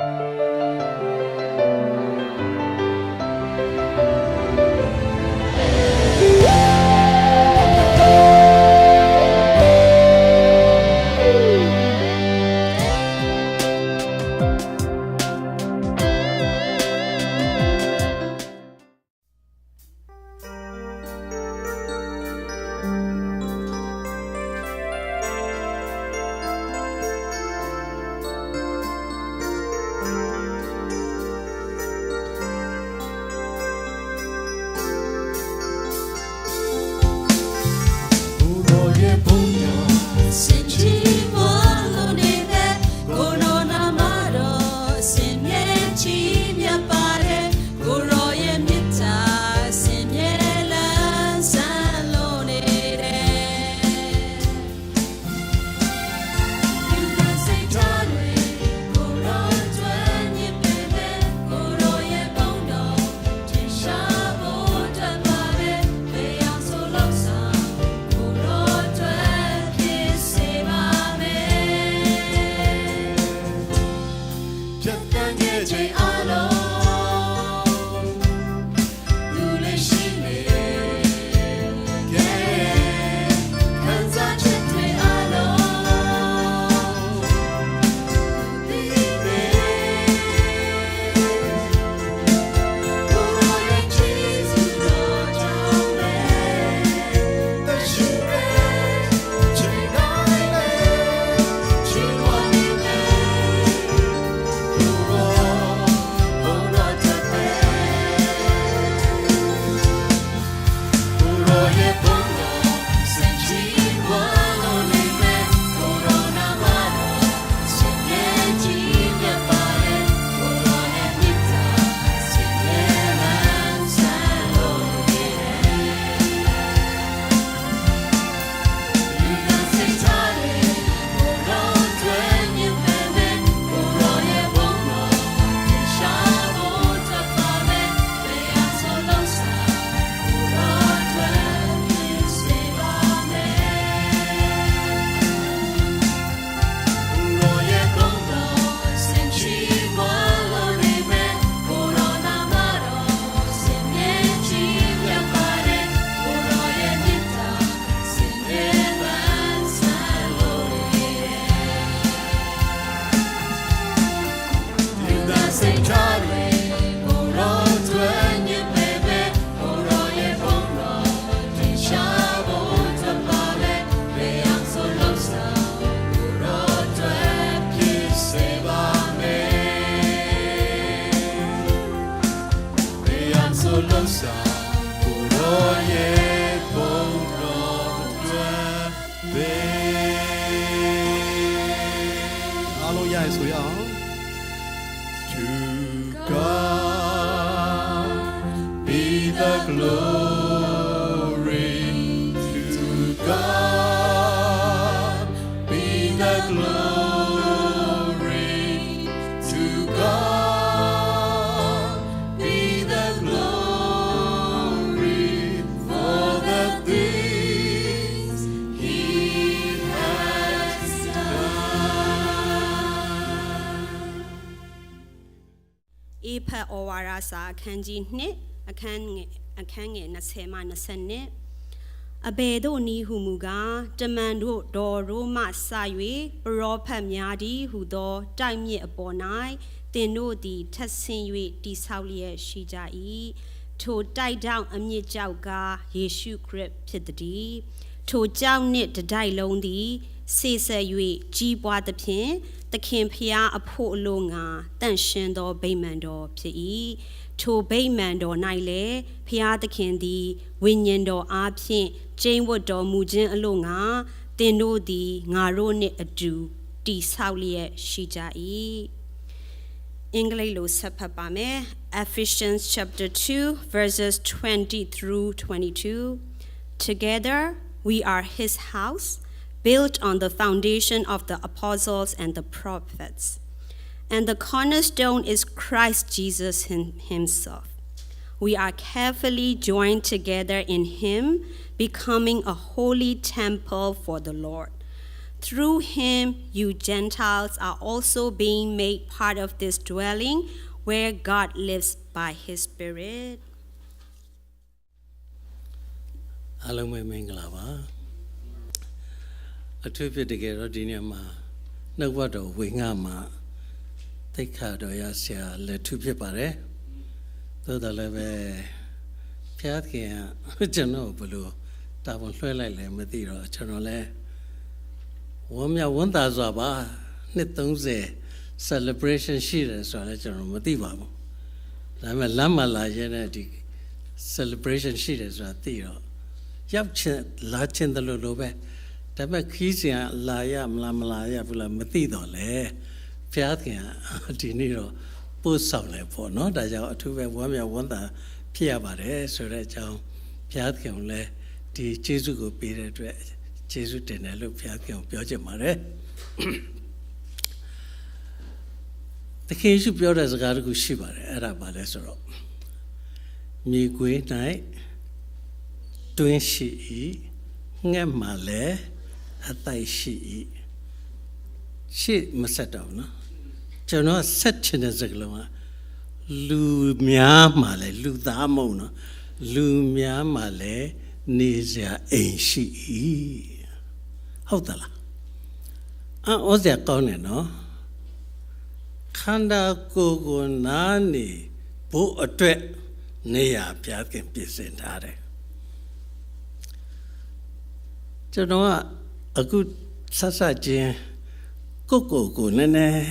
Música ဝါဒစာအခန်းကြီး2အခန်းငယ်အခန်းငယ်20မှ20အဘယ်သို့နည်းဟုမူကားတမန်တို့ဒေါ်ရိုမှစ၍ပရောဖက်များသည်ဟုသော တိုက်မြစ်အပေါ်၌တင်တို့သည်ထက်ဆင်း၍တိဆောက်လျက်ရှိကြ၏ထိုတိုက်တောင်အမြင့်ကြောက်ကယေရှုခရစ်ဖြစ်သည်ထိုကြောက်နှင့်တတိုက်လုံးသည် ဆေးဆက်၍ကြီးပွားသဖြင့်သခင်ဖျားအဖို့အလိုငါတန့်ရှင်းသောဗိမာန်တော်ဖြစ်၏ထိုဗိမာန်တော်၌လည်းဖျားသခင်သည်ဝိညာဉ်တော်အားဖြင့်ကျိန်းဝတ်တော်မူခြင်းအလို့ငါတင်တို့သည်ငါတို့နှင့်အတူတည်ဆောက်လျက်ရှိကြ၏အင်္ဂလိပ်လိုဆက်ဖတ်ပါမယ် Ephesians chapter 2 verses 20 through 22 Together we are his house built on the foundation of the apostles and the prophets and the cornerstone is Christ Jesus him- himself we are carefully joined together in him becoming a holy temple for the Lord Through him, you Gentiles are also being made part of this dwelling where God lives by his Spirit. အားလုံးပဲမင်္ဂလာပါ အထူးဖြစ်တကယ်တော့ဒီနေ့မှာနှုတ်ဘတ်တော်ဝင်ငါမှာသိက္ခာတော်ရဆရာလက်ထူးဖြစ်ပါတယ်သို့တော်လည်းပဲဖျားခင်ကကျွန်တော်ဘယ်လိုတာဝန်လွှဲလိုက်လဲမသိတော့ကျွန်တော်လည်းဝမ်းမြောက်ဝမ်းသာစွာပါနှစ်30 celebration ရှိတယ်ဆိုတော့လည်းကျွန်တော်မသိပါဘူးဒါပေမဲ့လမ်းမှာလာရတဲ့ဒီ celebration ရှိတယ်ဆိုတာသိတော့ရောက်ချင်လာချင်တယ်လို့လို့ပဲ ဒါပေမဲ့ခီးစင်ကလာရမလားမလာရဘူးလားမသိတော့လေဖျားခင်ကဒီနေ့တော့ပို့ဆောင်လဲပေါ့နော်ဒါကြောင့်အထူးပဲဝမ်းမြောက်ဝမ်းသာဖြစ်ရပါတယ်ဆိုတဲ့အကြောင်းဖျားခင်ကိုလည်းဒီကျေးဇူးကိုပေးတဲ့အတွက်ကျေးဇူးတင်တယ်လို့ဖျားခင်ကိုပြောချင်ပါတယ်တခင်ယေရှုပြောတဲ့စကားတစ်ခုရှိပါတယ်အဲ့ဒါပါလဲဆိုတော့မြေခွေး၌တွင်းရှိ၏ငှက်မှလည်း အတိုက်ရှိ၏ရှေ့မဆက်တော့ဘူးနော်ကျွန်တော်ဆက်ချင်တဲ့စကားလုံးကလူများမှလည်းလူသားမဟုတ်နော်လူများမှလည်းနေစရာအိမ်ရှိ၏ဟုတ်သလားအော်စရာကောင်းတယ်နော်ခန္ဓာကိုယ်ကိုနားနေဖို့အတွက်နေရာပြခင်ပြင်ဆင်ထားတယ်ကျွန်တော်က အခုဆက်ဆက်ချင်းကိုယ့်ကိုယ်ကိုနည်းနည်း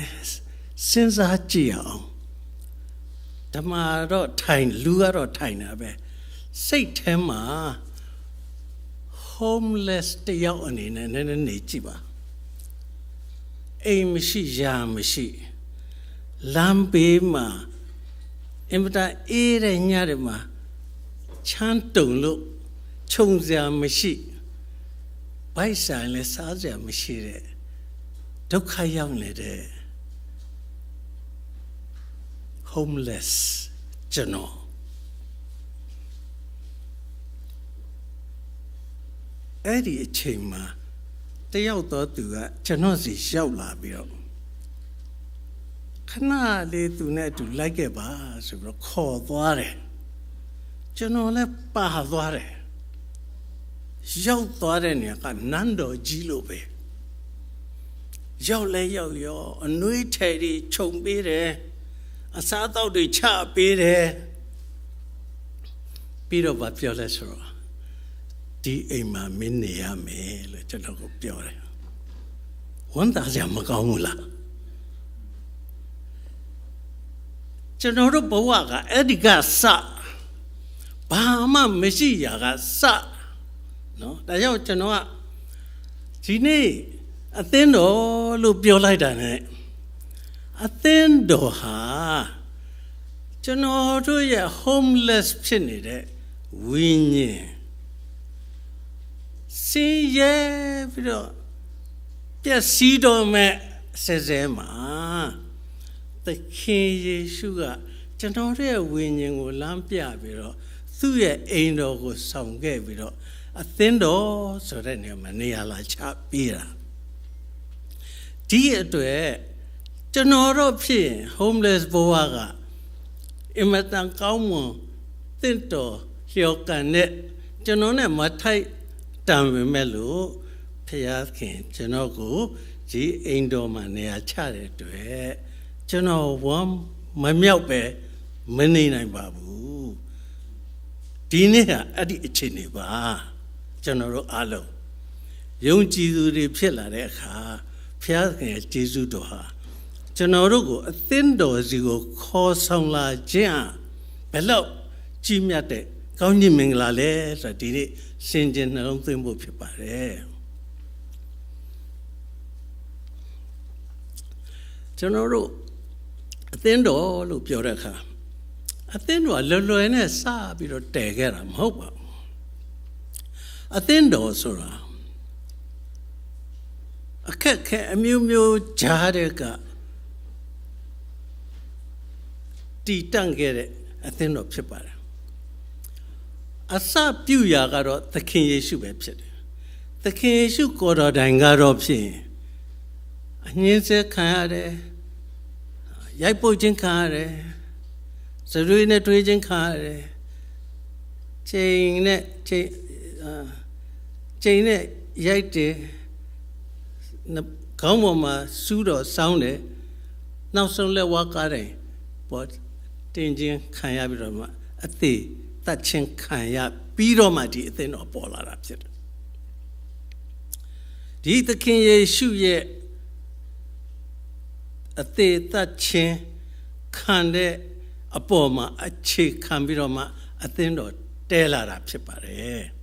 စဉ်းစားကြည့်အောင်ဓမ္မတော့ထိုင်လူကတော့ထိုင်တာပဲစိတ်ထဲမှာ homeless တယောက်အနေနဲ့နည်းနည်းနေကြည့်ပါအိမ်မရှိရာမရှိလမ်းဘေးမှာအင်မတန်အေးတဲ့ညတွေမှာချမ်းတုံလို့ခြုံစရာမရှိဘို က်ဆိုင်လည်းစားစရာမရှိတဲ့ဒုက္ခရောက်နေတဲ့ homeless ကျွန်တော်အဲ့ဒီအချိန်မှာတယောက်တော့သူကကျွန်တော်စီရောက်လာပြီးတော့ခဏလေးသူနဲ့အတူလိုက်ခဲ့ပါဆိုပြီးတော့ခေါ်သွားတယ်ကျွန်တော်လည်းပါသွားတယ် ရောက်သွားတဲ့နေရာကနန်းတော်ကြီးလို့ပဲရောက်လဲရောက်ရောအနှွေးထည်တွေခြုံပေးတယ်အစားအသောက်တွေချပေးတယ်ပြီးတော့ဗာပြောလဲဆိုတော့ဒီအိမ်မှာမင်းနေရမယ်လို့ကျွန်တော်ကိုပြောတယ်ဝန်တာကြမကောင်းဘူးလားကျွန်တော်တို့ဘဝကအဲ့ဒီကစဘာမှမရှိရာကစ နော်ဒါကြောင့်ကျွန်တော်ကဒီနေ့အသင်းတော်လို့ပြောလိုက်တာ ਨੇ အသင်းတော်ဟာကျွန်တော်တို့ရဲ့ homeless ဖြစ်နေတဲ့ဝိညာဉ်စင်ရဲပြီးတော့ပျက်စီးတော်မဲ့ဆဲဆဲမှာသခင်ယေရှုကကျွန်တော်တို့ရဲ့ဝိညာဉ်ကိုလမ်းပြပြီးတော့သူ့ရဲ့အိမ်တော်ကိုဆောင်ခဲ့ပြီးတော့ အသင်းတော်ဆိုတဲ့နေရာမှာနေရာလာချပေးတာဒီအတွက်ကျွန်တော်တို့ဖြစ်ရင် homeless ဘဝကအင်မတန်ကောင်းမွန်တင့်တော်လျော်ကန်တဲ့ကျွန်တော်နဲ့မထိုက်တန်ပေမဲ့လို့ဖခင်ကျွန်တော်ကိုဒီအိမ်တော်မှာနေရာချတဲ့အတွက်ကျွန်တော်ဝမ်းမမြောက်ပဲမနေနိုင်ပါဘူးဒီနေ့ဟာအဲ့ဒီအခြေအနေပါ ကျွန်တော်တို့အားလုံးယုံကြည်သူတွေဖြစ်လာတဲ့အခါဖျားခင်ရဲ့ကျေးဇူးတော်ဟာကျွန်တော်တို့ကိုအသင်းတော်စီကိုခေါ်ဆောင်လာခြင်းဟာဘယ်လောက်ကြီးမြတ်တဲ့ကောင်းကြီးမင်္ဂလာလဲဆိုတော့ဒီနေ့စင်ကြင်နှလုံးသွင်းဖို့ဖြစ်ပါတယ်ကျွန်တော်တို့အသင်းတော်လို့ပြောတဲ့အခါအသင်းတော်ကလွယ်လွယ်နဲ့စပြီးတော့တည်ခဲ့တာမဟုတ်ပါဘူး အသင်းတော်ဆိုတာအခက်ခဲအမျိုးမျိုးကြားတဲ့ကတည်တန့်ခဲ့တဲ့အသင်းတော်ဖြစ်ပါတယ်အစပြုရာကတော့သခင်ယေရှုပဲဖြစ်တယ်သခင်ယေရှုကိုယ်တော်တိုင်ကတော့ဖြင့်အငင်းစဲခံရတယ်ရိုက်ပုတ်ခြင်းခံရတယ်စရွေးနဲ့တွေးခြင်းခံရတယ်ချိန်နဲ့ချိန်အာ ချိန်နဲ့ရိုက်တယ်နခေါင်းပေါ်မှာစူးတော့စောင်းတယ်နောက်ဆုံးလက်ဝါးကားတယ်ပေါ်တင်ခြင်းခံရပြီးတော့မှအသေးတတ်ခြင်းခံရပြီးတော့မှဒီအသင်းတော်ပေါ်လာတာဖြစ်တယ်ဒီသခင်ယေရှုရဲ့အသေးတတ်ခြင်းခံတဲ့အပေါ်မှာအခြေခံပြီးတော့မှအသင်းတော်တဲလာတာဖြစ်ပါတယ်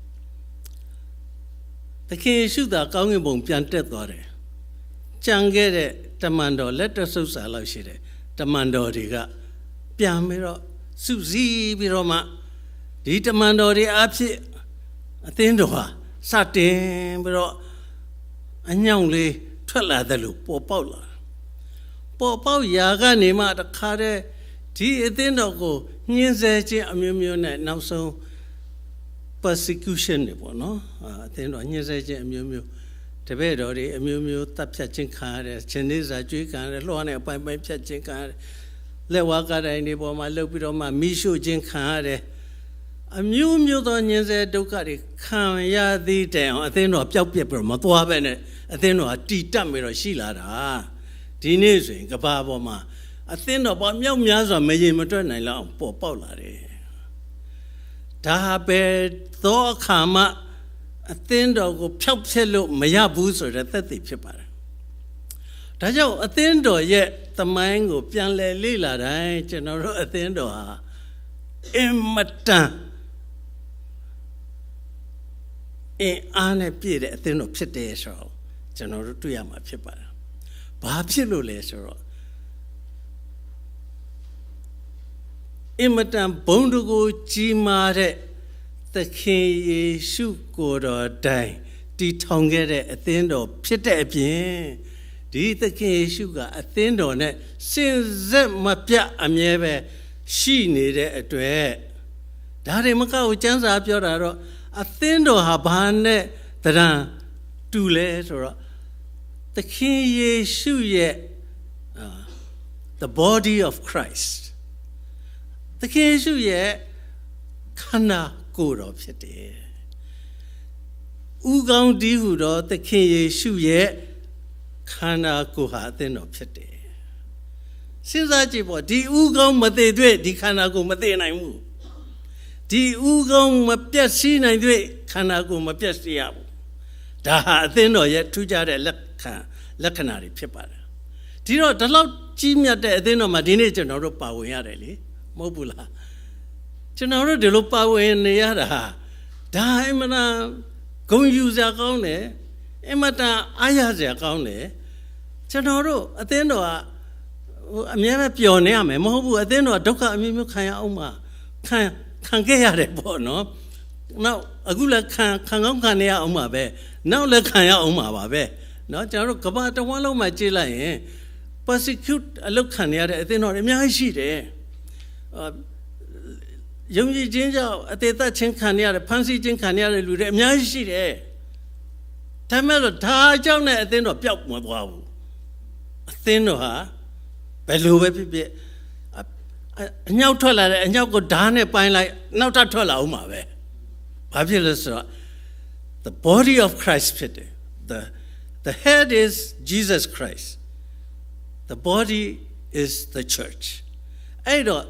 သခင်ယေရှုသာကောင်းကင်ဘုံပြန်တက်သွားတယ်ကြံခဲ့တဲ့တမန်တော်လက်တဆုပ်စာလောက်ရှိတယ်တမန်တော်တွေကပြန်ပြီးတော့စုစည်းပြီးတော့မှဒီတမန်တော်တွေအဖြစ်အသင်းတော်ဟာစတင်ပြီးတော့အညောင်လေးထွက်လာတယ်လို့ပေါ်ပေါက်လာပေါ်ပေါက်ရာကနေမှတခါတည်းဒီအသင်းတော်ကိုညှင်းဆဲခြင်းအမျိုးမျိုးနဲ့နောက်ဆုံး persecution တွေပေါ့နော်အာအသင်းတော်ညှင်းဆဲခြင်းအမျိုးမျိုးတပည့်တော်တွေအမျိုးမျိုးတပ်ဖြတ်ခြင်းခံရတယ်ရှင်နေစာကြွေးခံရတယ်လွှားနဲ့အပိုင်းပိုင်းဖြတ်ခြင်းခံရတယ်လက်ဝါးကတိုင်းတွေပေါ်မှာလှုပ်ပြီးတော့မှမိရှို့ခြင်းခံရတယ်အမျိုးမျိုးသောညှင်းဆဲဒုက္ခတွေခံရသေးတယ်အောင်အသင်းတော်ပျောက်ပြက်ပြီးတော့မသွားပဲနဲ့အသင်းတော်ကတီတက်ပြီးတော့ရှိလာတာဒီနေ့ဆိုရင်ကဘာပေါ်မှာအသင်းတော်ပေါ်မြောက်များစွာမရင်မတွက်နိုင်လောက်အောင်ပေါ်ပေါက်လာတယ် ဒါပဲသောအခါမှအသင်းတော်ကိုဖျောက်ဖျက်လို့မရဘူးဆိုတဲ့သက်သေဖြစ်ပါတယ်။ဒါကြောင့်အသင်းတော်ရဲ့သမိုင်းကို ပြန်လည်လေ့လာတိုင်းကျွန်တော်တို့အသင်းတော်ဟာအင်မတန်အင်အားနဲ့ပြည့်တဲ့အသင်းတော်ဖြစ်တယ်ဆိုတော့ကျွန်တော်တို့တွေ့ရမှာဖြစ်ပါတယ်။ဘာဖြစ်လို့လဲဆိုတော့ အင်မတန်ဘုံတကူကြီးမားတဲ့သခင်ယေရှုကိုယ်တော်တိုင်တည်ထောင်ခဲ့တဲ့အသင်းတော်ဖြစ်တဲ့အပြင်ဒီသခင်ယေရှုကအသင်းတော်နဲ့စင်ဆက်မပြတ်အမြဲပဲရှိနေတဲ့အတွက်ဒါတွေမကဘူးကျမ်းစာပြောတာတော့အသင်းတော်ဟာဘာနဲ့တရံတူလဲဆိုတော့သခင်ယေရှုရဲ့အာ the body of Christ သ ခင်ယေရှုရဲ့ခန္ဓာကိုယ်တော်ဖြစ်တယ်။ဥကောင်းဒီဟုသောသခင်ယေရှုရဲ့ခန္ဓာကိုယ်ဟာအသင်းတော်ဖြစ်တယ်။စဉ်းစားကြည့်ပေါ့ဒီဥကောင်းမသေးတွေ့ဒီခန္ဓာကိုယ်မသေးနိုင်ဘူး။ဒီဥကောင်းမပြတ်စည်းနိုင်တွေ့ခန္ဓာကိုယ်မပြတ်စည်းရဘူး။ဒါဟာအသင်းတော်ရဲ့ထူးခြားတဲ့လက်ခံလက္ခဏာတွေဖြစ်ပါတယ်။ဒီတော့ဒီလောက်ကြီးမြတ်တဲ့အသင်းတော်မှာဒီနေ့ကျွန်တော်တို့ပါဝင်ရတယ်လေ မဟုတ်ဘူးလားကျွန်တော်တို့ဒီလိုပါဝင်နေရတာဒါအမှန်ဂုံယူစရာကောင်းတယ်အမှန်အားရစရာကောင်းတယ်ကျွန်တော်တို့အသင်းတော်ကဟိုအများနဲ့ပျော်နေရမယ်မဟုတ်ဘူးအသင်းတော်ဒုက္ခအမျိုးမျိုးခံရအောင်မှာခံခံခဲ့ရတယ်ပေါ့နော်နောက်အခုလည်းခံခံကောင်းခံနေရအောင်မှာပဲနောက်လည်းခံရအောင်မှာပါပဲနော်ကျွန်တော်တို့ကဘာတဝန်းလုံးမှာကြည့်လိုက်ရင် persecute အလုပ်ခံရတဲ့အသင်းတော်တွေအများကြီးရှိတယ် ယုံကြည်ခြင်းကြောင့်အသေးသက်ချင်းခံရတဲ့ဖန်ဆီးခြင်းခံရတဲ့လူတွေအများကြီးရှိတယ်ဒါမဲ့လို့ဒါကြောင့်နဲ့အသင်းတော်ပျောက်မသွားဘူးအသင်းတော်ဟာဘယ်လိုပဲဖြစ်ဖြစ်အအညောက်ထွက်လာတဲ့အညောက်ကိုဓာတ်နဲ့ပိုင်းလိုက်နောက်ထပ်ထွက်လာအောင်ပါပဲဘာဖြစ်လဲဆိုတော့ the body of Christ ဖြစ်တယ် the the head is Jesus Christ the body is the church အဲ့တော့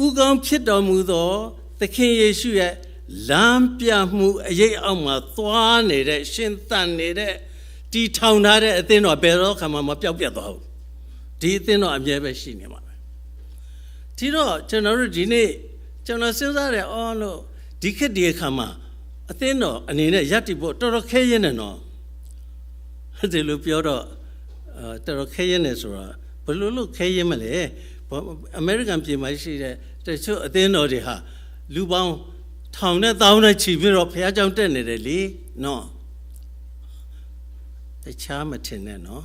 ဥကောင်းဖြစ်တော်မူသောသခင်ယေရှုရဲ့လမ်းပြမှုအရေးအောက်မှာသွားနေတဲ့ရှင်သန်နေတဲ့တီထောင်ထားတဲ့အသင်းတော်ဘယ်တော့ခါမှမပြောက်ပြတ်သွားဘူးဒီအသင်းတော်အမြဲပဲရှိနေမှာပဲဒီတော့ကျွန်တော်တို့ဒီနေ့ကျွန်တော်စဉ်းစားတယ်အော်လို့ဒီခေတ်ဒီအခါမှာအသင်းတော်အနေနဲ့ယက်တိဖို့တော်တော်ခဲရင်းနေတော့ဒီလိုပြောတော့အဲတော်တော်ခဲရင်းနေဆိုတော့ဘယ်လိုလုပ်ခဲရင်းမလဲ အမေရိကန်ပြည်မှာရှိတဲ့တချို့အသင်းတော်တွေဟာလူပေါင်းထောင်နဲ့တောင်းနဲ့ချီပြီးတော့ဘုရားကျောင်းတက်နေတယ်လေနော်တခြားမထင်နဲ့နော်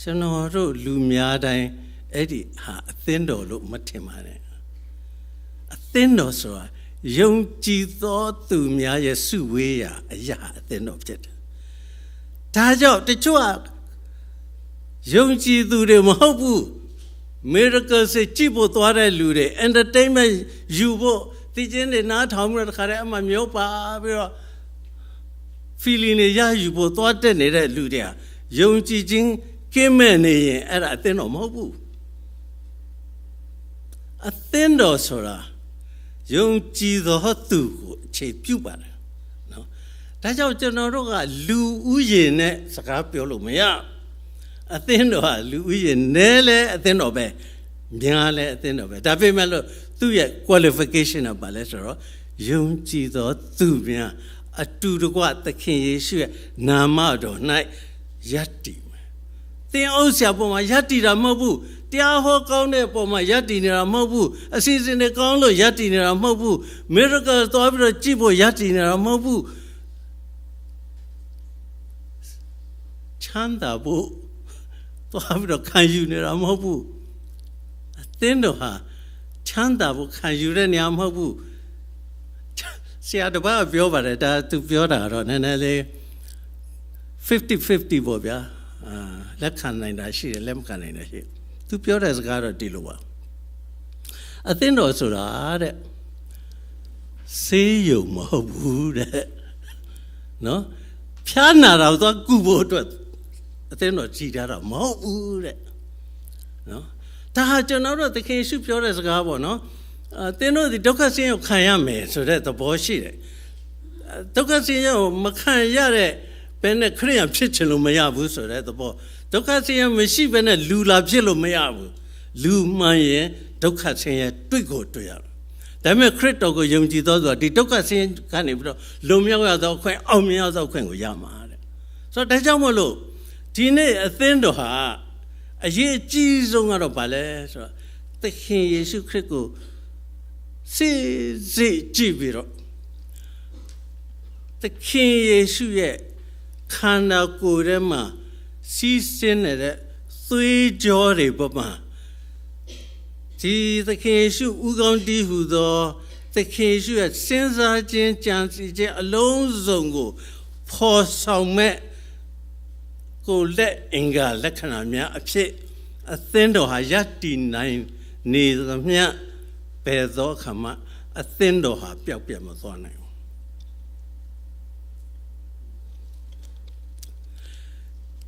ကျွန်တော်တို့လူများတိုင်းအဲ့ဒီဟာအသင်းတော်လို့မထင်ပါနဲ့အသင်းတော်ဆိုတာယုံကြည်သောသူများရဲ့စုဝေးရာအရာအသင်းတော်ဖြစ်တယ်ဒါကြောင့်တချို့ကယုံကြည်သူတွေမဟုတ်ဘူး miracle से ကြည့်ဖို့သွားတဲ့လူတွေ entertainment ယူဖို့သိချင်းတွေနားထောင်ပြီးတော့တခါတည်းအမှမျိုးပါပြီးတော့ feeling တွေရယူဖို့သွားတက်နေတဲ့လူတွေကယုံကြည်ခြင်းကင်းမဲ့နေရင်အဲ့ဒါအသင်းတော်မဟုတ်ဘူးအသင်းတော်ဆိုတာယုံကြည်သောသူကိုအခြေပြုပါတယ်နော်ဒါကြောင့်ကျွန်တော်တို့ကလူဥယျာဉ်နဲ့စကားပြောလို့မရ အသင်းတော်ကလူဥယျာဉ်နဲလဲအသင်းတော်ပဲများလဲအသင်းတော်ပဲဒါပေမဲ့လို့သူ့ရဲ့ qualification ကဘာလဲဆိုတော့ယုံကြည်သောသူများအတူတကွသခင်ယေရှုရဲ့နာမတော်၌ယက်တည်မယ်သင်အုပ်ဆရာပေါ်မှာယက်တည်တာမဟုတ်ဘူးတရားဟောကောင်းတဲ့ပေါ်မှာယက်တည်နေတာမဟုတ်ဘူးအစီအစဉ်တွေကောင်းလို့ယက်တည်နေတာမဟုတ်ဘူး miracle သွားပြီးတော့ကြည့်ဖို့ယက်တည်နေတာမဟုတ်ဘူးချမ်းသာဖို့ သွားပြီးတော့ခံယူနေတာမဟုတ်ဘူးအသင်းတော်ဟာချမ်းသာဖို့ခံယူတဲ့နေရာမဟုတ်ဘူးဆရာတစ်ပါးကပြောပါတယ်ဒါသူပြောတာကတော့နည်းနည်းလေး50 50ပေါ့ဗျာအာလက်ခံနိုင်တာရှိတယ်လက်မခံနိုင်တာရှိတယ်သူပြောတဲ့စကားတော့ဒီလိုပါအသင်းတော်ဆိုတာတဲ့ဆေးရုံမဟုတ်ဘူးတဲ့နော်ဖျားနာတော့သွားကုဖို့အတွက် အသင်းတော်ကြည်ထားတာမဟုတ်ဘူးတဲ့နော်ဒါဟာကျွန်တော်တို့သခင်ရှုပြောတဲ့စကားပေါ့နော်အသင်တို့ဒီဒုက္ခဆင်းရဲကိုခံရမယ်ဆိုတဲ့သဘောရှိတယ်ဒုက္ခဆင်းရဲကိုမခံရတဲ့ဘယ်နဲ့ခရိယံဖြစ်ချင်လို့မရဘူးဆိုတဲ့သဘောဒုက္ခဆင်းရဲမရှိဘဲနဲ့လူလာဖြစ်လို့မရဘူးလူမှန်ရင်ဒုက္ခဆင်းရဲတွေ့ကိုတွေ့ရတယ်ဒါပေမဲ့ခရစ်တော်ကိုယုံကြည်သောသူကဒီဒုက္ခဆင်းရဲကနေပြီးတော့လုံမြောက်ရသောအခွင့်အောင်မြင်ရသောအခွင့်ကိုရမှာတဲ့ဆိုတော့ဒါကြောင့်မို့လို့ ဒီနေ့အသင်းတော်ဟာအရေးအကြီးဆုံးကတော့ဗာလဲဆိုတော့သခင်ယေရှုခရစ်ကိုစစ်စစ်ကြည့်ပြီးတော့သခင်ယေရှုရဲ့ခန္ဓာကိုယ်ထဲမှာစီးဆင်းနေတဲ့သွေးကြောတွေပေါ်မှာဒီသခင်ယေရှုဥကောင်းတည်းဟူသောသခင်ယေရှုရဲ့စဉ်းစားခြင်းကြံစည်ခြင်းအလုံးစုံကို ဖော်ဆောင်မဲ့ ကိုယ်လက်အင်္ဂါလက္ခဏာများအဖြစ်အသင်းတော်ဟာယက်တည်နိုင်နေသမျှဘယ်သောအခါမှအသင်းတော်ဟာပျောက်ပြတ်မသွားနိုင်ဘူး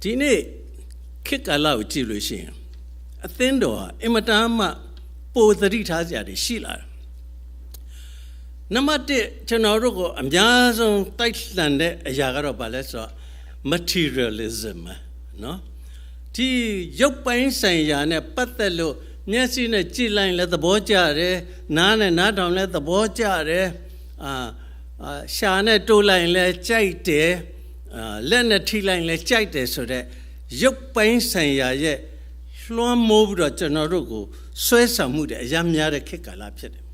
ဒီနေ့ခေတ်ကာလကိုကြည့်လို့ရှိရင်အသင်းတော်ဟာအင်မတန်မှပိုသတိထားစရာတွေရှိလာတယ်နံပါတ်1ကျွန်တော်တို့ကိုအများဆုံးတိုက်လှန်တဲ့အရာကတော့ဘာလဲဆိုတော့ materialism နော်ဒီရုပ်ပိုင်းဆိုင်ရာနဲ့ပတ်သက်လို့မျက်စိနဲ့ကြည့်လိုက်လဲသဘောကျတယ်နားနဲ့နားထောင်လဲသဘောကျတယ်အာအာရှာနဲ့တိုးလိုက်လဲကြိုက်တယ်အာလက်နဲ့ထိလိုက်လဲကြိုက်တယ်ဆိုတော့ရုပ်ပိုင်းဆိုင်ရာရဲ့လွှမ်းမိုးပြီးတော့ကျွန်တော်တို့ကိုဆွဲဆောင်မှုတဲ့အများများတဲ့ခေတ်ကာလဖြစ်တယ်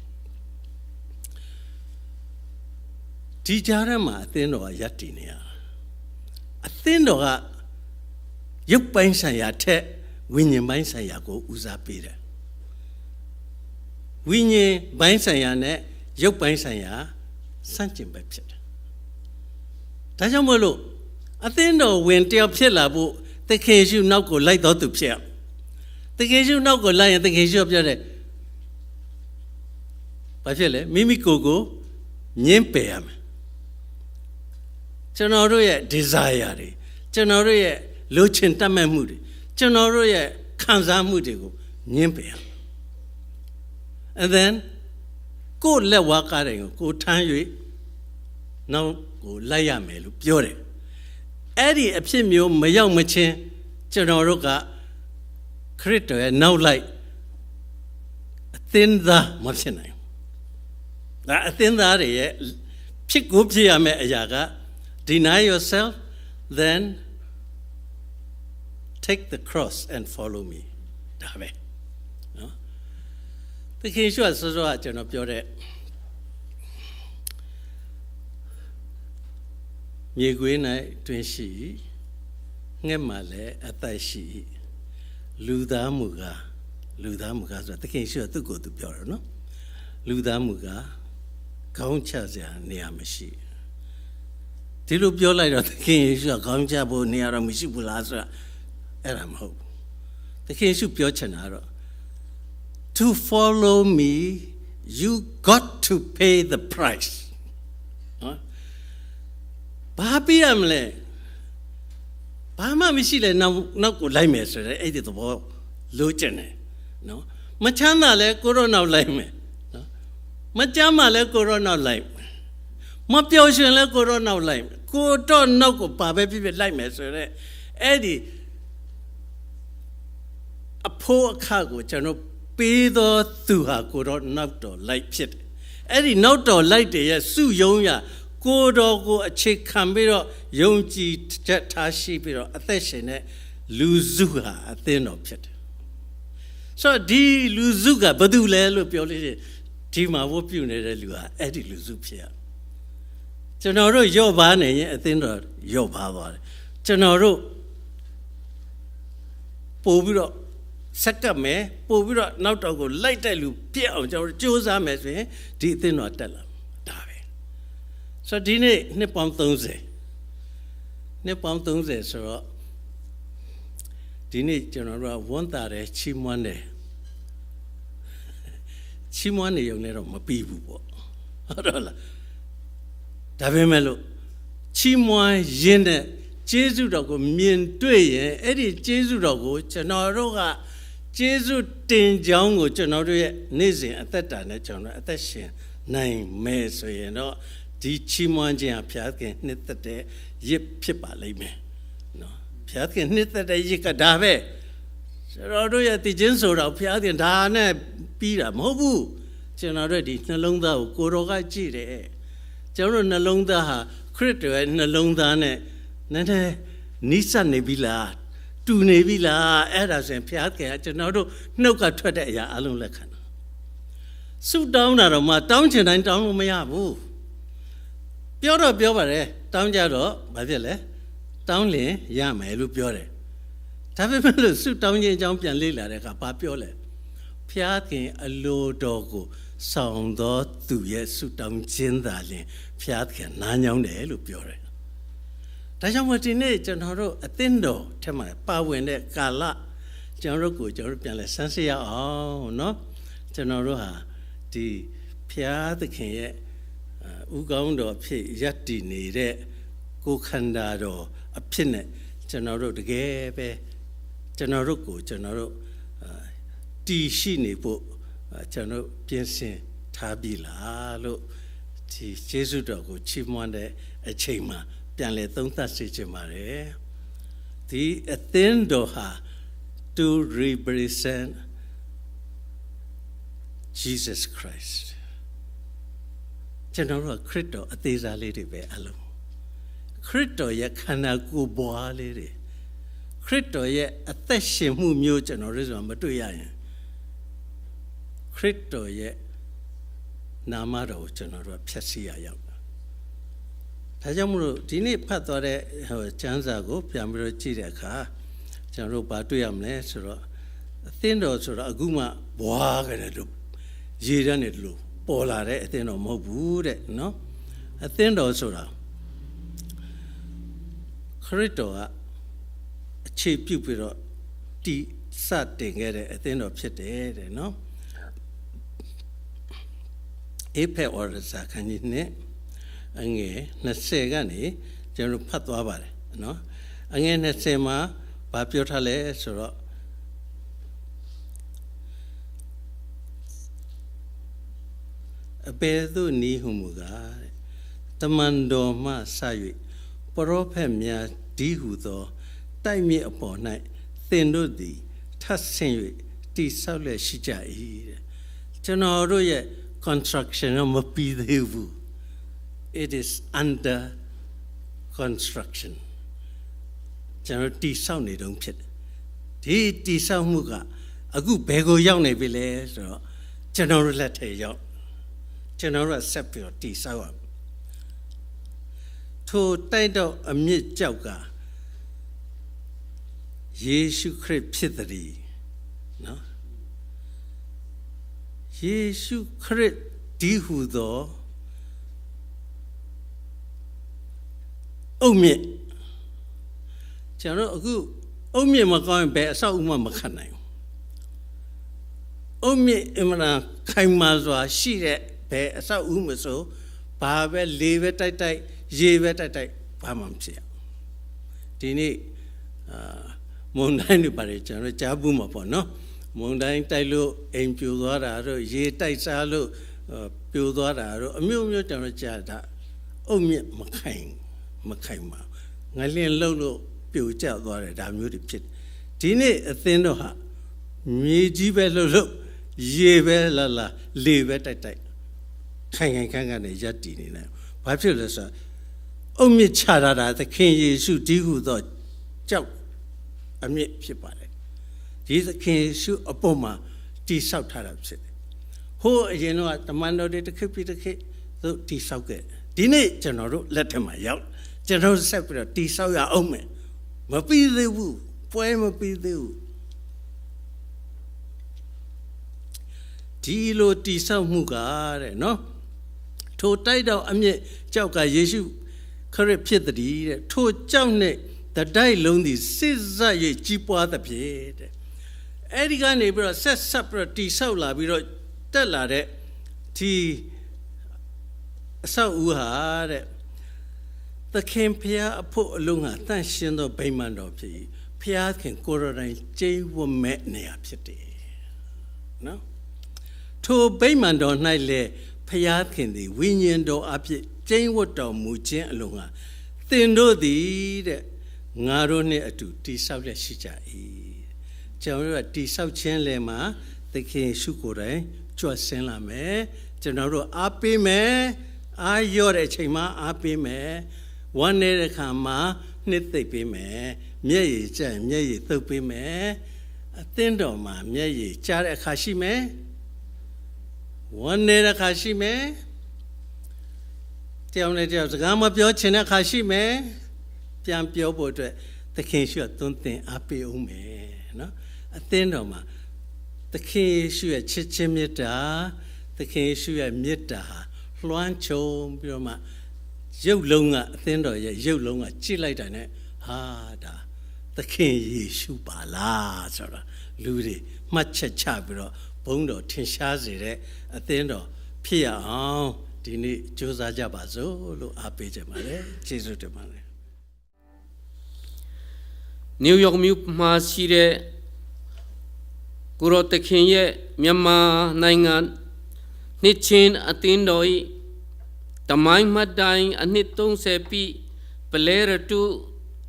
ဒီကြားထဲမှာအသင်းတော်ကယက်တည်နေရတာ အသင်းတော်ကရုပ်ပိုင်းဆိုင်ရာထက်ဝိညာဉ်ပိုင်းဆိုင်ရာကိုဦးစားပေးတယ်ဝိညာဉ်ပိုင်းဆိုင်ရာနဲ့ရုပ်ပိုင်းဆိုင်ရာစန့်ကျင်ဘက်ဖြစ်တယ်ဒါကြောင့်မို့လို့အသင်းတော်ဝင်တယောက်ဖြစ်လာဖို့သခင်ယေရှုနောက်ကိုလိုက်တော်သူဖြစ်အောင်သခင်ယေရှုနောက်ကိုလိုက်ရင်သခင်ယေရှုပြောတယ်ဘာဖြစ်လဲမိမိကိုယ်ကိုညှင်းပယ်ရမယ် ကျွန်တော်တို့ရဲ့ desire တွေကျွန်တော်တို့ရဲ့လိုချင်တတ်မဲ့မှုတွေကျွန်တော်တို့ရဲ့ခံစားမှုတွေကိုညှင်းပယ်ရမယ် and then ကိုယ်လက်ဝါးကားတယ်ကိုကိုထမ်း၍နောက်ကိုလိုက်ရမယ်လို့ပြောတယ်အဲ့ဒီအဖြစ်မျိုးမရောက်မချင်းကျွန်တော်တို့ကခရစ်တော်ရဲ့နောက်လိုက်အသင်းသားမဖြစ်နိုင်ဘူးဒါအသင်းသားတွေရဲ့ဖြစ်ကိုဖြစ်ရမယ့်အရာက deny yourself then take the cross and follow me ဒါပဲနော်သခင်ရှုဆောစောကကျွန်တော်ပြောတဲ့မြေခွေး၌တွင်ရှိငှက်မှလည်းအသက်ရှိလူသားမူကားလူသားမူကားဆိုတာသခင်ရှုသူ့ကိုယ်သူပြောတယ်နော်လူသားမူကားခေါင်းချစရာနေရာမရှိ ဒီလိုပြောလိုက်တော့သခင်ယေရှုကခေါင်းချဖို့နေရာတော့မရှိဘူးလားဆိုတာအဲ့ဒါမဟုတ်ဘူးသခင်ယေရှုပြောချင်တာကတော့ to follow me you got to pay the price နော်ဘာပြရမလဲဘာမှမရှိလဲနောက်နောက်ကိုလိုက်မယ်ဆိုတော့အဲ့ဒီသဘောလိုချင်တယ်နော်မချမ်းသာလဲကိုရောနောက်လိုက်မယ်နော်မကြမ်းမှလဲကိုရောနောက်လိုက် မယ်မပျော်ရွှင်လဲကိုရောနောက်လိုက်မယ်ကိုတော့နောက်ကိုပါပဲပြပြလိုက်မယ်ဆိုတော့အဲ့ဒီအဖို့အခကိုကျွန်တော်ပေးသောသူဟာကိုတော့နောက်တော်လိုက်ဖြစ်တယ်အဲ့ဒီနောက်တော်လိုက်တဲ့ရဲ့စုယုံရကိုတော်ကိုအခြေခံပြီးတော့ယုံကြည်ချက်ထားရှိပြီးတော့အသက်ရှင်တဲ့လူစုဟာအသင်းတော်ဖြစ်တယ်ဆိုတော့ဒီလူစုကဘာတူလဲလို့ပြောလို့ရှိရင်ဒီမှာဝတ်ပြုနေတဲ့လူဟာအဲ့ဒီလူစုဖြစ်ရ ကျွန်တော်တို့ယော့ပါနေရင်အသင်းတော်ယော့ပါသွားတယ်ကျွန်တော်တို့ပို့ပြီးတော့ဆက်ကပ်မယ်ပို့ပြီးတော့နောက်တော့ကိုလိုက်တဲ့လူပြက်အောင်ကျွန်တော်တို့စူးစမ်းမယ်ဆိုရင်ဒီအသင်းတော်တက်လာဒါပဲဆိုတော့ဒီနေ့နှစ်ပေါင်း30နှစ်ပေါင်း30ဆိုတော့ဒီနေ့ကျွန်တော်တို့ကဝန်တာတယ်ချီးမွမ်းတယ်ချီးမွမ်းနေုံနဲ့တော့မပြီးဘူးပေါ့ဟုတ်တော့လား ဒါပေမဲ့လို့ချီးမွမ်းရင်းတဲ့ကျေးဇူးတော်ကိုမြင်တွေ့ရင်အဲ့ဒီကျေးဇူးတော်ကိုကျွန်တော်တို့ကကျေးဇူးတင်ကြောင်းကိုကျွန်တော်တို့ရဲ့နေ့စဉ်အသက်တာနဲ့ကျွန်တော်တို့အသက်ရှင်နိုင်မယ်ဆိုရင်တော့ဒီချီးမွမ်းခြင်းအဖျားခင်နှစ်သက်တဲ့ရစ်ဖြစ်ပါလိမ့်မယ်နော်ဖျားခင်နှစ်သက်တဲ့ရစ်ကဒါပဲကျွန်တော်တို့ရဲ့တည်ခြင်းဆိုတော့ဖျားခင်ဒါနဲ့ပြီးတာမဟုတ်ဘူးကျွန်တော်တို့ဒီနှလုံးသားကိုကိုတော်ကကြည့်တယ် ကျွန်တော်တို့နှလုံးသားဟာခရစ်တော်ရဲ့နှလုံးသားနဲ့နည်းနည်းနိစ္စနေပြီလားတူနေပြီလားအဲ့ဒါဆိုရင်ဘုရားခင်ကကျွန်တော်တို့နှုတ်ကထွက်တဲ့အရာအလုံးလက်ခံတာဆုတောင်းတာတော့မှတောင်းချင်တိုင်းတောင်းလို့မရဘူးပြောတော့ပြောပါတယ်တောင်းကြတော့ဘာဖြစ်လဲတောင်းလင်ရမယ်လို့ပြောတယ်ဒါပေမဲ့လို့ဆုတောင်းခြင်းအကြောင်းပြန်လေ့လာတဲ့အခါဘာပြောလဲဘုရားခင်အလိုတော်ကို ဆောင်သောသူရဲ့ဆုတောင်းခြင်းသာလျှင်ဘုရားခင်နားညောင်းတယ်လို့ပြောတယ်ဒါကြောင့်မို့ဒီနေ့ကျွန်တော်တို့အသင်းတော်ထက်မှပါဝင်တဲ့ကာလကျွန်တော်တို့ကိုကျွန်တော်တို့ပြန်လဲဆန်းစစ်ရအောင်เนาะကျွန်တော်တို့ဟာဒီဖျားသခင်ရဲ့ဥကောင်းတော်ဖြစ်ရပ်တည်နေတဲ့ကိုခန္ဓာတော်အဖြစ်နဲ့ကျွန်တော်တို့တကယ်ပဲကျွန်တော်တို့ကိုကျွန်တော်တို့တည်ရှိနေဖို့ ကျွန်တော်ပြင်ဆင်ထားပြီလားလို့ဒီယေရှုတော်ကိုချီးမွမ်းတဲ့အချိန်မှာပြန်လဲသုံးသပ်စေချင်ပါတယ်ဒီအသင်းတော်ဟာ to represent Jesus Christ ကျွန်တော်တို့ခရစ်တော်အသေးစားလေးတွေပဲအလုံးခရစ်တော်ရဲ့ခန္ဓာကိုယ်ဘွားလေးတွေခရစ်တော်ရဲ့အသက်ရှင်မှုမျိုးကျွန်တော်တို့ဆိုမတွေ့ရရင် ခရစ်တော်ရဲ့နာမတော်ကိုကျွန်တော်တို့ဖျက်ဆီးရရောက်တာဒါကြောင့်မလို့ဒီနေ့ဖတ်သွားတဲ့ဟိုကျမ်းစာကိုပြန်ပြီးတော့ကြည့်တဲ့အခါကျွန်တော်တို့ဘာတွေ့ရမလဲဆိုတော့အသင်းတော်ဆိုတော့အခုမှဘွားကြတယ်လို့ရေတန်းနေလို့ပေါ်လာတဲ့အသင်းတော်မဟုတ်ဘူးတဲ့နော်အသင်းတော်ဆိုတာခရစ်တော်ကအခြေပြုပြီးတော့တီစတင်ခဲ့တဲ့အသင်းတော်ဖြစ်တယ်တဲ့နော် အေဖက်ဩရစာခန်းကြီးနဲ့အငယ်20ကနေကျွန်တော်ဖတ်သွားပါတယ်နော်အငယ်20မှာဘာပြောထားလဲဆိုတော့အပေသို့နီးဟုမူကားတဲ့တမန်တော်မှဆ၍ပရောဖက်များဒီဟုသောတိုက်မြစ်အပေါ်၌သင်တို့သည်ထပ်ဆင့်၍တိဆောက်လက်ရှိကြ၏တဲ့ကျွန်တော်တို့ရဲ့ construction တော့မပြီးသေးဘူး it is under construction ကျွန်တော်တိဆောက်နေတုန်းဖြစ်တယ်ဒီတိဆောက်မှုကအခုဘယ်ကိုရောက်နေပြီလဲဆိုတော့ကျွန်တော်တို့လက်ထဲရောက်ကျွန်တော်တို့ကဆက်ပြီးတော့တိဆောက်ရထိုတိုက်တော့အမြင့်ကြောက်ကယေရှုခရစ်ဖြစ်သည် ယေရှုခရစ်ဒီဟုသောအုတ်မြစ်ကျွန်တော်အခုအုတ်မြစ်မကောင်းရင်ဘယ်အဆောက်အဦမှမခံနိုင်ဘူးအုတ်မြစ်အမှန်ခိုင်မာစွာရှိတဲ့ဘယ်အဆောက်အဦမဆိုဘာပဲလေပဲတိုက်တိုက်ရေပဲတိုက်တိုက်ဘာမှမဖြစ်ဒီနေ့အာမွန်တိုင်းတွေပါတယ်ကျွန်တော်ကြားဘူးမှာပေါ့နော် မုန်တိုင်းတိုက်လို့အိမ်ပြိုသွားတာတို့ရေတိုက်စားလို့အာပြိုသွားတာတို့အမျိုးမျိုးကျွန်တော်ကြားတာအုတ်မြင့်မခိုင်မခိုင်ပါငလျင်လှုပ်လို့ပြိုကျသွားတယ်ဒါမျိုးတွေဖြစ်တယ်ဒီနေ့အသင်းတော့ဟာမြေကြီးပဲလှုပ်လှုပ်ရေပဲလာလာလေပဲတိုက်တိုက်ခိုင်ခိုင်ခန့်ခန့်နဲ့ရပ်တည်နေတယ်။ဘာဖြစ်လဲဆိုတော့အုံမြင့်ချရတာသခင်ယေရှုဒီဟုသောကြောက်အမြင့်ဖြစ်ပါတယ်။ ဒီသခင်ယေရှုအပေါ်မှာတိဆောက်ထားတာဖြစ်တယ်။ဟိုးအရင်တော့တမန်တော်တွေတစ်ခေတ်ပြီးတစ်ခေတ်သူတိဆောက်ခဲ့တယ်။ဒီနေ့ကျွန်တော်တို့လက်ထက်မှာရောက်ကျွန်တော်တို့ဆက်ပြီးတော့တိဆောက်ရအောင်မယ်။မပြီးသေးဘူး။ပွဲမပြီးသေးဘူး။ဒီလိုတိဆောက်မှုကတဲ့နော်။ထိုတိုက်တော်အမြင့်ကြောက်ကယေရှုခရစ်ဖြစ်သည်တဲ့ထိုကြောက်နဲ့တတိုက်လုံးသည်စစ်စပ်၍ကြီးပွားသဖြင့်တဲ့ အဲ့ဒီကနေပြီးတော့ဆက်ဆက်ပြီးတော့တိဆောက်လာပြီးတော့တက်လာတဲ့ဒီအဆောက်အဦဟာတဲ့သခင်ဖျားအဖို့အလုံးဟာတန့်ရှင်းသောဗိမာန်တော်ဖြစ်၏ဖျားခင်ကိုယ်တော်တိုင်ကျိန်းဝတ်မဲ့နေရာဖြစ်တယ်နော်ထိုဗိမာန်တော်၌လည်းဖျားခင်သည်ဝိညာဉ်တော်အဖြစ်ကျိန်းဝတ်တော်မူခြင်းအလုံးဟာသင်တို့သည်တဲ့ငါတို့နှင့်အတူတိဆောက်လက်ရှိကြ၏ ကျွန်တော်တို့ကတိဆောက်ခြင်းလည်းမှာသခင်ရှုကိုယ်တိုင်ကြွဆင်းလာမယ်ကျွန်တော်တို့အားပေးမယ်အားရော့တဲ့အချိန်မှာအားပေးမယ်ဝမ်းနေတဲ့ခါမှာနှစ်သိမ့်ပေးမယ်မျက်ရည်ကျရင်မျက်ရည်သုတ်ပေးမယ်အသင်းတော်မှာမျက်ရည်ကျတဲ့အခါရှိမယ်ဝမ်းနေတဲ့ခါရှိမယ်တယောက်နဲ့တယောက်စကားမပြောချင်တဲ့ခါရှိမယ်ပြန်ပြောဖို့အတွက်သခင်ရှုကသွန်သင်အားပေးအောင်မယ်နော် အသင်းတော်မှာသခင်ရှုရဲ့ချစ်ချင်းမေတ္တာသခင်ရှုရဲ့မေတ္တာဟာလွှမ်းခြုံပြီးတော့မှရုပ်လုံးကအသင်းတော်ရဲ့ရုပ်လုံးကကြည့်လိုက်တာ ਨੇ ဟာဒါသခင်ယေရှုပါလားဆိုတော့လူတွေမှတ်ချက်ချပြီးတော့ဘုန်းတော်ထင်ရှားစေတဲ့အသင်းတော်ဖြစ်ရအောင်ဒီနေ့ကြိုးစားကြပါစို့လို့အားပေးကြပါတယ်ကျေးဇူးတင်ပါတယ်နယူးယောက်မြို့မှာရှိတဲ့ ကိုရောတခင်ရဲ့မြန်မာနိုင်ငံနှစ်ချင်းအသင်းတော်၏တမိုင်းမှတ်တိုင်အနှစ်30ပြည့်ပလဲရတု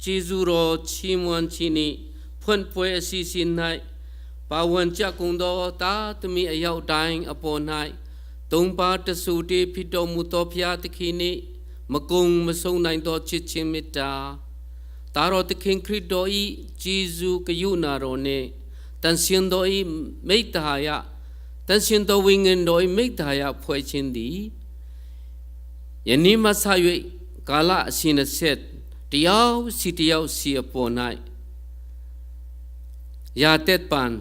ဂျေဇူတော်ချီးမွမ်းခြင်းနှင့်ဖွင့်ပွဲအစီအစဉ်၌ပါဝင်ကြကုန်သောတာသမီအရောက်တိုင်းအပေါ်၌သုံးပါးတဆူတေဖြစ်တော်မူသောဖျားသခင်နှင့်မကုံမဆုံးနိုင်သောချစ်ချင်းမေတ္တာတာတော်သခင်ခရစ်တော်ဤဂျေဇုကယုနာတော်နှင့် တန်ရှင်တော်ဤမိတ္တာယတန်ရှင်တော်ဝိင္ဉ်တော်ဤမိတ္တာယဖွဲ့ခြင်းသည်ယနေ့မှဆ၍ကာလအရှင်အဆက်တရားစီတရားစီအပေါ်၌ရာတက်ပန်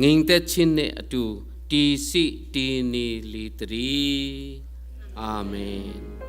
ငိမ့်သက်ခြင်းနှင့်အတူတီစီတီနီလီတရီအာမင်